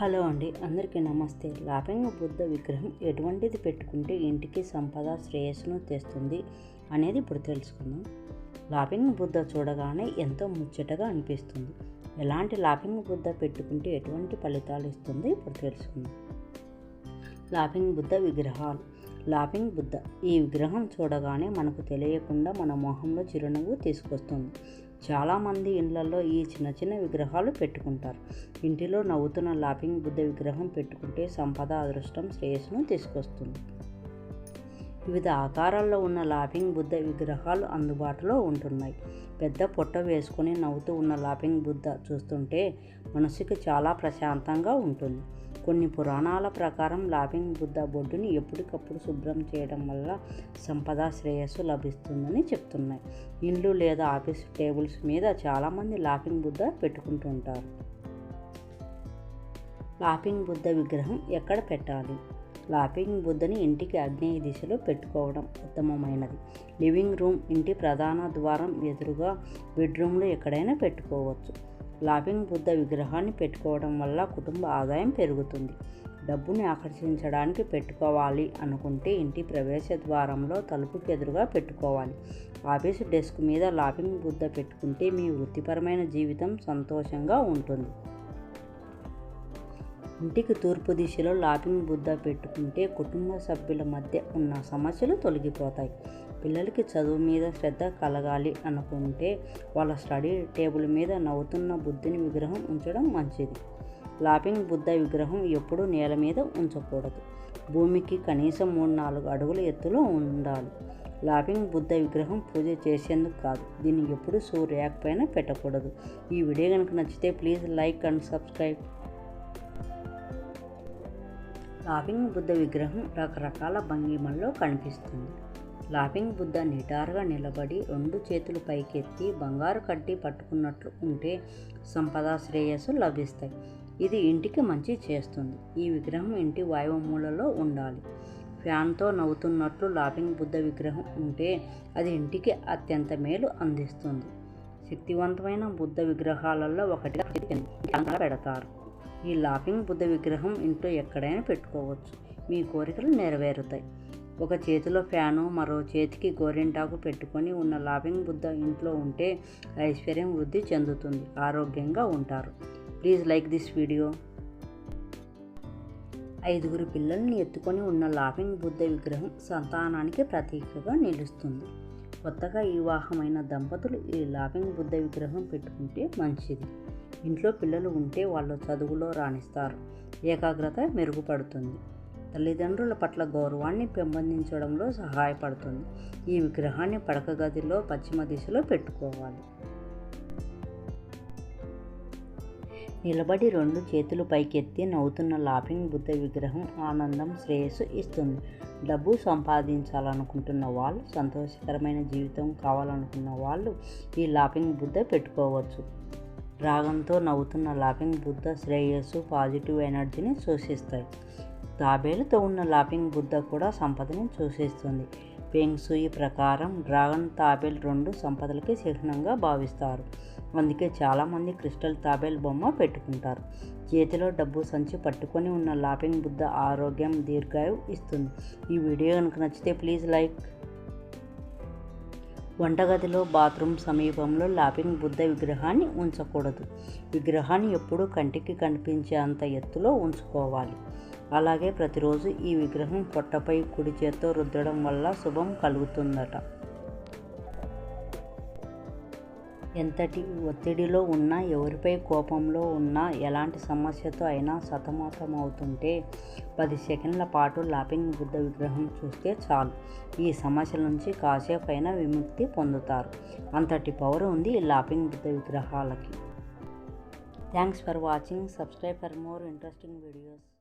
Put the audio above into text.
Hello అండి అందరికీ నమస్తే. లాపింగ్ బుద్ధ విగ్రహం ఎటువంటిది పెట్టుకుంటే ఇంటికి సంపద శ్రేయస్సును తెస్తుంది అనేది ఇప్పుడు తెలుసుకుందాం. లాపింగ్ బుద్ధ చూడగానే ఎంతో ముచ్చటగా అనిపిస్తుంది. ఎలాంటి లాపింగ్ బుద్ధ పెట్టుకుంటే ఎటువంటి ఫలితాలు ఇస్తుంది ఇప్పుడు తెలుసుకుందాం. లాపింగ్ బుద్ధ విగ్రహాలు లాపింగ్ బుద్ధ. ఈ విగ్రహం చూడగానే మనకు తెలియకుండా మన మొహంలో చిరునవ్వు తీసుకొస్తుంది. చాలామంది ఇళ్ళలో ఈ చిన్న చిన్న విగ్రహాలు పెట్టుకుంటారు. ఇంటిలో నవ్వుతున్న లాపింగ్ బుద్ధ విగ్రహం పెట్టుకుంటే సంపద అదృష్టం శ్రేయస్సును తీసుకొస్తుంది. వివిధ ఆకారాల్లో ఉన్న లాపింగ్ బుద్ధ విగ్రహాలు అందుబాటులో ఉంటున్నాయి. పెద్ద పొట్ట వేసుకొని నవ్వుతూ ఉన్న లాపింగ్ బుద్ధ చూస్తుంటే మనసుకి చాలా ప్రశాంతంగా ఉంటుంది. కొన్ని పురాణాల ప్రకారం లాపింగ్ బుద్ధ బొడ్డుని ఎప్పటికప్పుడు శుభ్రం చేయడం వల్ల సంపద శ్రేయస్సు లభిస్తుందని చెప్తున్నాయి. ఇల్లు లేదా ఆఫీస్ టేబుల్స్ మీద చాలామంది లాపింగ్ బుద్ధ పెట్టుకుంటుంటారు. లాపింగ్ బుద్ధ విగ్రహం ఎక్కడ పెట్టాలి? లాపింగ్ బుద్ధని ఇంటికి ఆగ్నేయ దిశలో పెట్టుకోవడం ఉత్తమమైనది. లివింగ్ రూమ్ ఇంటి ప్రధాన ద్వారం ఎదురుగా బెడ్రూమ్లో ఎక్కడైనా పెట్టుకోవచ్చు. లాఫింగ్ బుద్ధ విగ్రహాన్ని పెట్టుకోవడం వల్ల కుటుంబ ఆదాయం పెరుగుతుంది. డబ్బుని ఆకర్షించడానికి పెట్టుకోవాలి అనుకుంటే ఇంటి ప్రవేశ ద్వారంలో తలుపుకి ఎదురుగా పెట్టుకోవాలి. ఆఫీసు డెస్క్ మీద లాఫింగ్ బుద్ధ పెట్టుకుంటే మీ వృత్తిపరమైన జీవితం సంతోషంగా ఉంటుంది. ఇంటికి తూర్పు దిశలో లాపింగ్ బుద్ధ పెట్టుకుంటే కుటుంబ సభ్యుల మధ్య ఉన్న సమస్యలు తొలగిపోతాయి. పిల్లలకి చదువు మీద శ్రద్ధ కలగాలి అనుకుంటే వాళ్ళ స్టడీ టేబుల్ మీద నవ్వుతున్న బుద్ధుని విగ్రహం ఉంచడం మంచిది. లాపింగ్ బుద్ధ విగ్రహం ఎప్పుడూ నేల మీద ఉంచకూడదు. భూమికి కనీసం మూడు నాలుగు అడుగుల ఎత్తులో ఉండాలి. లాపింగ్ బుద్ధ విగ్రహం పూజ చేసేందుకు కాదు దీన్ని ఎప్పుడూ సూర్యాక్ పైన పెట్టకూడదు. ఈ వీడియో కనుక నచ్చితే please like and subscribe. Laughing Buddha విగ్రహం రకరకాల భంగిమల్లో కనిపిస్తుంది. లాఫింగ్ బుద్ధ నిటారుగా నిలబడి రెండు చేతులు పైకెత్తి బంగారు కడ్డీ పట్టుకున్నట్లు ఉంటే సంపద శ్రేయస్సు లభిస్తాయి. ఇది ఇంటికి మంచి చేస్తుంది. ఈ విగ్రహం ఇంటి వాయుమూలలో ఉండాలి. ఫ్యాన్తో నవ్వుతున్నట్లు లాఫింగ్ బుద్ధ విగ్రహం ఉంటే అది ఇంటికి అత్యంత మేలు అందిస్తుంది. శక్తివంతమైన బుద్ధ విగ్రహాలలో ఒకటిగా పెడతారు. ఈ లాఫింగ్ బుద్ధ విగ్రహం ఇంట్లో ఎక్కడైనా పెట్టుకోవచ్చు. మీ కోరికలు నెరవేరుతాయి. ఒక చేతిలో ఫ్యాను మరో చేతికి గోరింటాకు పెట్టుకొని ఉన్న లాఫింగ్ బుద్ధ ఇంట్లో ఉంటే ఐశ్వర్యం వృద్ధి చెందుతుంది. ఆరోగ్యంగా ఉంటారు. Please like this video. ఐదుగురు పిల్లల్ని ఎత్తుకొని ఉన్న లాఫింగ్ బుద్ధ విగ్రహం సంతానానికి ప్రతీకగా నిలుస్తుంది. కొత్తగా వివాహమైన దంపతులు ఈ లాఫింగ్ బుద్ధ విగ్రహం పెట్టుకుంటే మంచిది. ఇంట్లో పిల్లలు ఉంటే వాళ్ళు చదువులో రాణిస్తారు. ఏకాగ్రత మెరుగుపడుతుంది. తల్లిదండ్రుల పట్ల గౌరవాన్ని పెంపొందించడంలో సహాయపడుతుంది. ఈ విగ్రహాన్ని పడక గదిలో పశ్చిమ దిశలో పెట్టుకోవాలి. నిలబడి రెండు చేతులు పైకెత్తి నవ్వుతున్న లాపింగ్ బుద్ధ విగ్రహం ఆనందం శ్రేయస్సు ఇస్తుంది. డబ్బు సంపాదించాలనుకుంటున్న వాళ్ళు సంతోషకరమైన జీవితం కావాలనుకున్న వాళ్ళు ఈ లాపింగ్ బుద్ధ పెట్టుకోవచ్చు. రాగంతో నవ్వుతున్న లాపింగ్ బుద్ధ శ్రేయస్సు పాజిటివ్ ఎనర్జీని సూచిస్తాయి తాబేలుతో ఉన్న లాపింగ్ బుద్ధ కూడా సంపదని సూచిస్తుంది పెంగ్సూయి ప్రకారం డ్రాగన్ తాబేల్ రెండు సంపదలకి చిహ్నంగా భావిస్తారు. అందుకే చాలామంది క్రిస్టల్ తాబేల్ బొమ్మ పెట్టుకుంటారు. చేతిలో డబ్బు సంచి పట్టుకొని ఉన్న లాపింగ్ బుద్ధ ఆరోగ్యం దీర్ఘాయు ఇస్తుంది. ఈ వీడియో కనుక నచ్చితే ప్లీజ్ లైక్ వంటగదిలో బాత్రూమ్ సమీపంలో లాపింగ్ బుద్ధ విగ్రహాన్ని ఉంచకూడదు. విగ్రహాన్ని ఎప్పుడూ కంటికి కనిపించే అంత ఎత్తులో ఉంచుకోవాలి. అలాగే ప్రతిరోజు ఈ విగ్రహం పొట్టపై కుడి చేత్తో రుద్దడం వల్ల శుభం కలుగుతుందట. ఎంతటి ఒత్తిడిలో ఉన్నా ఎవరిపై కోపంలో ఉన్నా ఎలాంటి సమస్యతో అయినా సతమతం అవుతుంటే పది సెకండ్ల పాటు లాపింగ్ బుద్ధ విగ్రహం చూస్తే చాలు. ఈ సమస్యల నుంచి కాసేపు అయినా విముక్తి పొందుతారు. అంతటి పవర్ ఉంది ఈ laughing Buddha విగ్రహాలకి. Thanks for watching. Subscribe for more interesting videos.